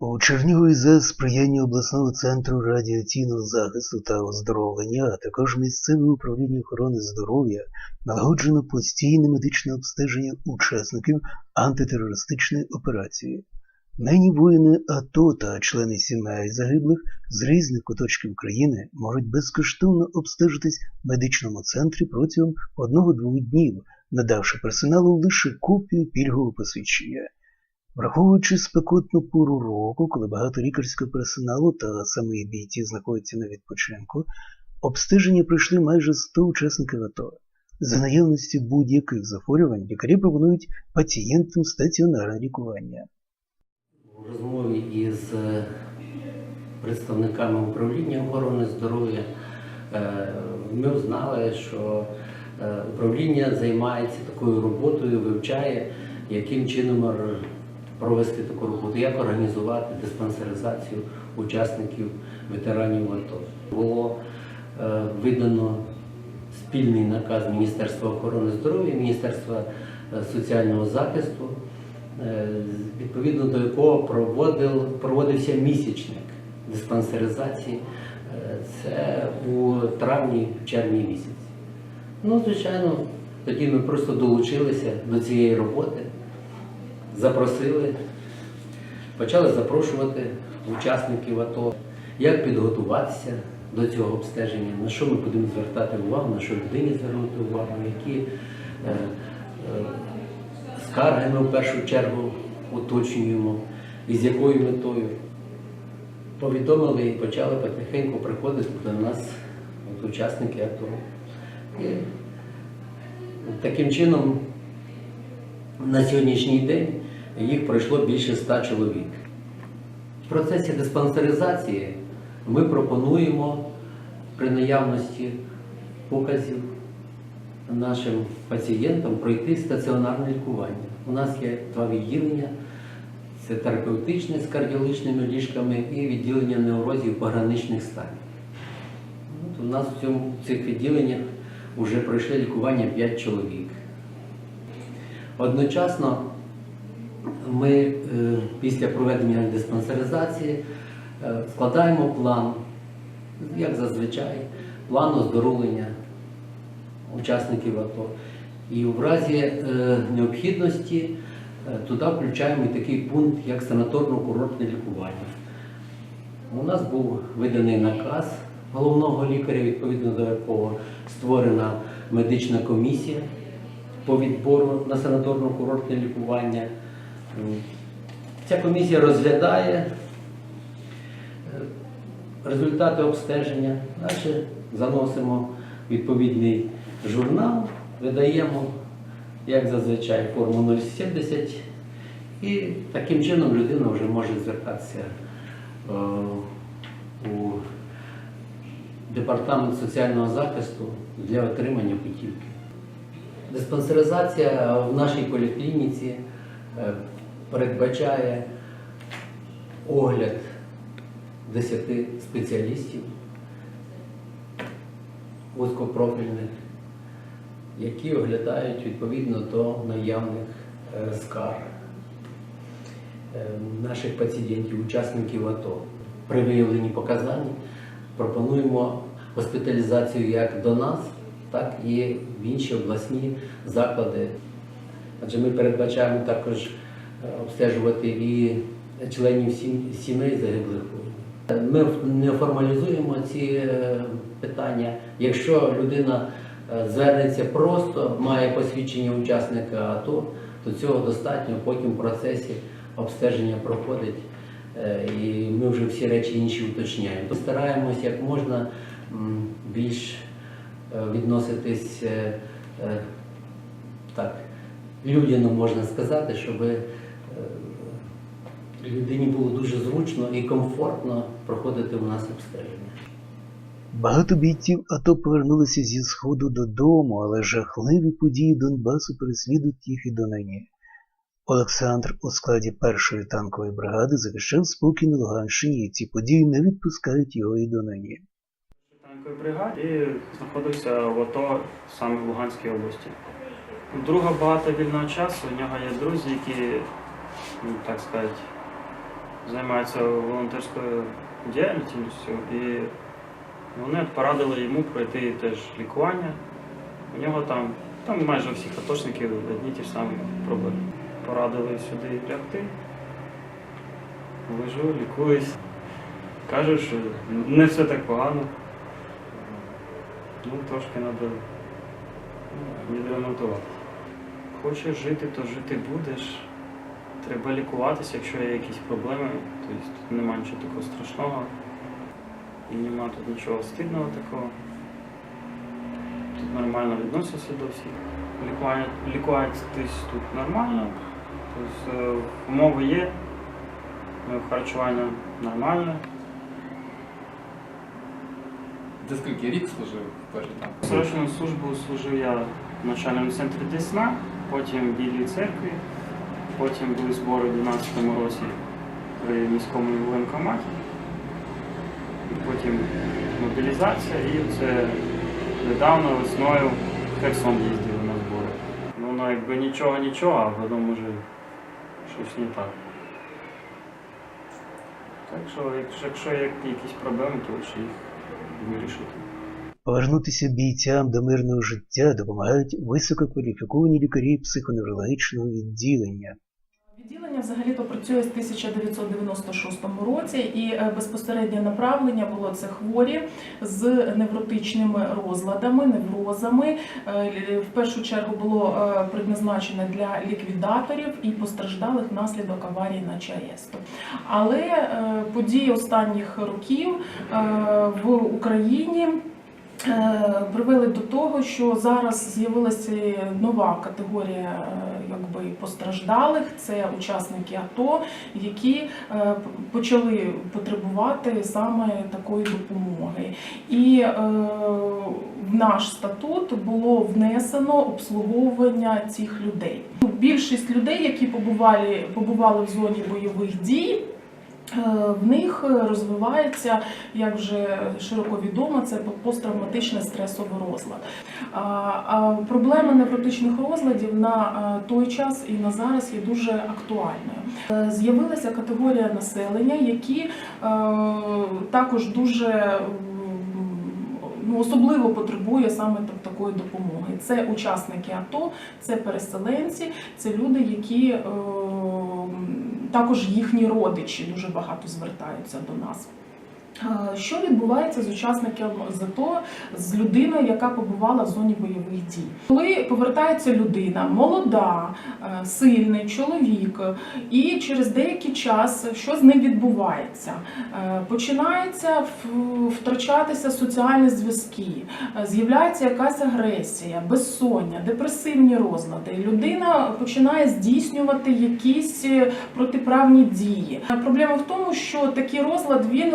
У Чернігові за сприяння обласного центру радіаційного захисту та оздоровлення, а також місцеве управління охорони здоров'я налагоджено постійне медичне обстеження учасників антитерористичної операції. Нині воїни АТО та члени сімей загиблих з різних куточків країни можуть безкоштовно обстежитись в медичному центрі протягом одного-двох днів, надавши персоналу лише копію пільгового посвідчення. Враховуючи спекотну пору року, коли багато лікарського персоналу та самі бійці знаходяться на відпочинку, обстеження пройшли майже 100 учасників АТО. За наявності будь-яких захворювань лікарі пропонують пацієнтам стаціонарне лікування. У розмові із е, представниками управління охорони здоров'я е, ми узнали, що е, управління займається такою роботою, вивчає, яким чином провести таку роботу, як організувати диспансеризацію учасників ветеранів АТО. Було видано спільний наказ Міністерства охорони здоров'я, Міністерства соціального захисту, відповідно до якого проводив, проводився місячник диспансеризації. Е, Це у травні-червні місяці. Ну, звичайно, тоді ми просто долучилися до цієї роботи, запросили, почали запрошувати учасників АТО, як підготуватися до цього обстеження, на що ми будемо звертати увагу, на що людині звернути увагу, які е, е, скарги ми в першу чергу уточнюємо і з якою метою. Повідомили і почали потихеньку приходити до нас от, учасники АТО. І таким чином на сьогоднішній день їх пройшло більше ста чоловік. В процесі диспансеризації ми пропонуємо при наявності показів нашим пацієнтам пройти стаціонарне лікування. У нас є два відділення. Це терапевтичне з кардіологічними ліжками і відділення неврозів пограничних станів. От у нас в, цьому, в цих відділеннях вже пройшли лікування 5 чоловік. Одночасно ми е, після проведення диспансеризації е, складаємо план, як зазвичай, план оздоровлення учасників АТО. І в разі е, необхідності е, туди включаємо і такий пункт, як санаторно-курортне лікування. У нас був виданий наказ головного лікаря, відповідно до якого створена медична комісія по відбору на санаторно-курортне лікування. Ця комісія розглядає е, результати обстеження, далі заносимо відповідний журнал, видаємо, як зазвичай, форму 070, і таким чином людина вже може звертатися е, у департамент соціального захисту для отримання путівки. Диспансеризація в нашій поліклініці е, передбачає огляд 10 спеціалістів вузькопрофільних, які оглядають відповідно до наявних е, скарг е, наших пацієнтів, учасників АТО. При виявленні показань пропонуємо госпіталізацію як до нас, так і в інші обласні заклади. Адже ми передбачаємо також е, обстежувати і членів сімей загиблих. Ми не формалізуємо ці питання. Якщо людина звернеться просто, має посвідчення учасника АТО, то цього достатньо. Потім в процесі обстеження проходить, е, і ми вже всі речі інші уточняємо. Стараємось як можна більш е, відноситись е, е, так, людяно можна сказати, щоб е, людині було дуже зручно і комфортно проходити у нас обстеження. Багато бійців АТО повернулися зі сходу додому, але жахливі події Донбасу переслідують їх і донині. Олександр у складі першої танкової бригади захищав спокій на Луганщині, і ці події не відпускають його і донині. танковій бригаді знаходився в АТО саме в Луганській області. Друга багато вільного часу, у нього є друзі, які, ну, так сказати, займаються волонтерською діяльністю, вони порадили йому пройти теж лікування. У нього там, там майже у всіх атошників одні ті ж самі проблеми. Порадили сюди лягти. Лежу, лікуюсь. Кажуть, що не все так погано. Ну, трошки треба відремонтувати. Хочеш жити, то жити будеш. Треба лікуватися, якщо є якісь проблеми. Тобто тут немає нічого такого страшного. І нема тут нічого стидного такого. Тут нормально відносяться до всіх. Лікуватись тут нормально. Тобто е, умови є, е, харчування нормальне. Ти скільки рік служив в там? Срочну службу служив я в навчальному центрі Десна, потім в Білій церкві, потім були збори в 12-му році при міському воєнкоматі, потім мобілізація, і це недавно весною Херсон їздили на збори. Ну, воно якби нічого, нічого, а потім може щось не так. Так що, якщо є якісь проблеми, то лише їх вирішити. Повернутися бійцям до мирного життя допомагають висококваліфіковані лікарі психоневрологічного відділення. Відділення взагалі-то працює з 1996 році, і е, безпосереднє направлення було це хворі з невротичними розладами, неврозами. Е, В першу чергу було е, предназначене для ліквідаторів і постраждалих внаслідок аварії на ЧАЕС. Але події останніх років в Україні. Е, Привели до того, що зараз з'явилася нова категорія е, якби постраждалих. Це учасники АТО, які е, почали потребувати саме такої допомоги. І в наш статут було внесено обслуговування цих людей. Більшість людей, які побували, побували в зоні бойових дій. Е, В них розвивається, як вже широко відомо, це посттравматичний стресовий розлад. Проблема невротичних розладів на е, той час і на зараз є дуже актуальною. Е, З'явилася категорія населення, які також дуже ну, особливо потребує саме так- такої допомоги. Це учасники АТО, це переселенці, це люди, які також їхні родичі дуже багато звертаються до нас. Е, Що відбувається з учасником ЗАТО, з людиною, яка побувала в зоні бойових дій? Коли повертається людина, молода, е, сильний чоловік, і через деякий час що з ним відбувається? Е, Починається втрачатися соціальні зв'язки, з'являється якась агресія, безсоння, депресивні розлади. Людина починає здійснювати якісь протиправні дії. Проблема в тому, що такий розлад він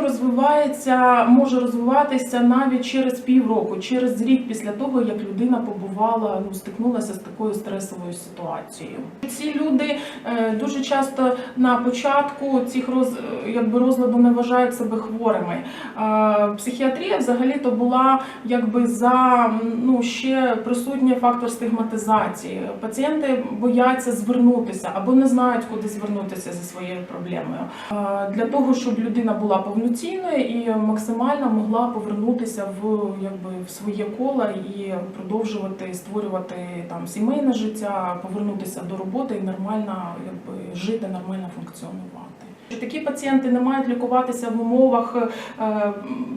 розвивається, може розвиватися навіть через півроку, через рік після того, як людина побувала, ну стикнулася з такою стресовою ситуацією. Ці люди е, дуже часто на початку цих роз, е, якби розладу не вважають себе хворими. Е, Психіатрія взагалі то була якби за ну ще присутній фактор стигматизації. Пацієнти бояться звернутися або не знають, куди звернутися зі своєю проблемою. Для того, щоб людина була повноцінною і максимально могла повернутися в якби в своє коло і продовжувати створювати там сімейне життя, повернутися до роботи і нормально якби жити, нормально функціонувати. Такі пацієнти не мають лікуватися в умовах е,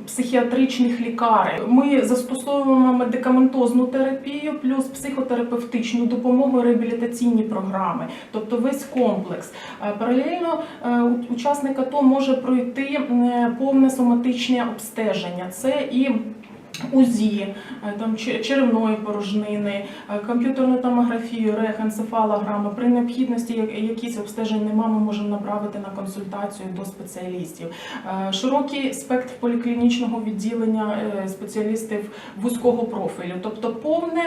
психіатричних лікарень. Ми застосовуємо медикаментозну терапію плюс психотерапевтичну допомогу, реабілітаційні програми, тобто весь комплекс. Е, Паралельно е, учасник АТО може пройти повне соматичне обстеження. Це і УЗІ, е, там черевної порожнини, е, комп'ютерну томографію, рехенцефалограми. При необхідності якісь обстежень нема, ми можемо направити на консультацію до спеціалістів. Е, Широкий спектр поліклінічного відділення спеціалістів вузького профілю, тобто повне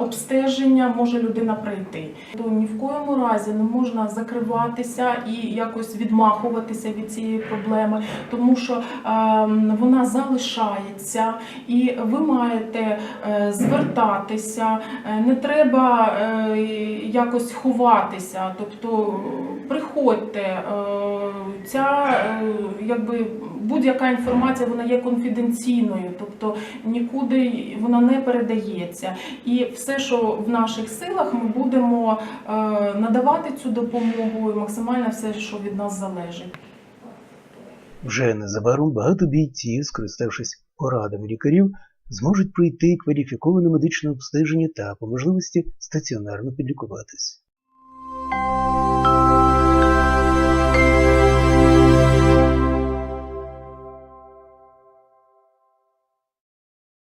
обстеження може людина пройти. То ні в коєму разі не можна закриватися і якось відмахуватися від цієї проблеми, тому що ем, вона залишається, і ви маєте е, звертатися. Е, Не треба е, якось ховатися. Тобто приходьте. Ця якби будь-яка інформація вона є конфіденційною, тобто нікуди вона не передається. І все, що в наших силах, ми будемо надавати цю допомогу і максимально все, що від нас залежить. Вже незабаром багато бійців, скориставшись порадами лікарів, зможуть пройти кваліфіковане медичне обстеження та по можливості стаціонарно підлікуватись.